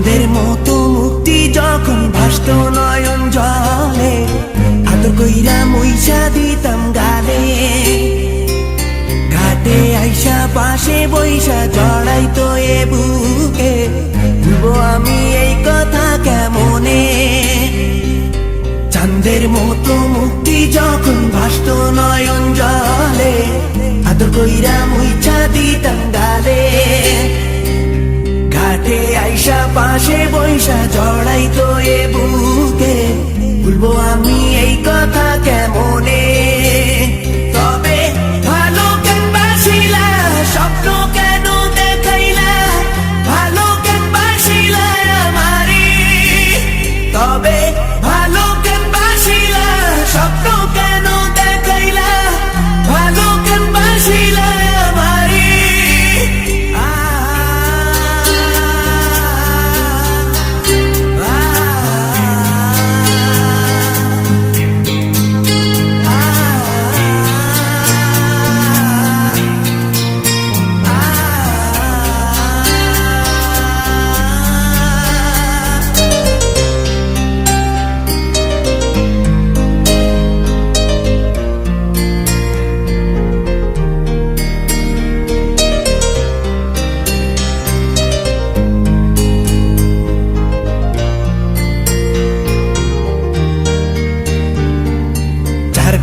চাঁদের মতো মুক্তি যখন ভাসত নয়ন জলে, আদর কইরা মইসা দিতাম গালে। ঘাটে আইসা পাশে বইসা জড়াই তো এ বুকে আমি এই কথা কেমনে? চাঁদের মতো মুক্তি যখন ভাসত নয়ন জলে, আদর কইরা মুইছা দিতাম গালে। ঘাটে আইসা পাশে বৈশা জড়াই তো এ বুকে। ভুলবো আমি এই কথা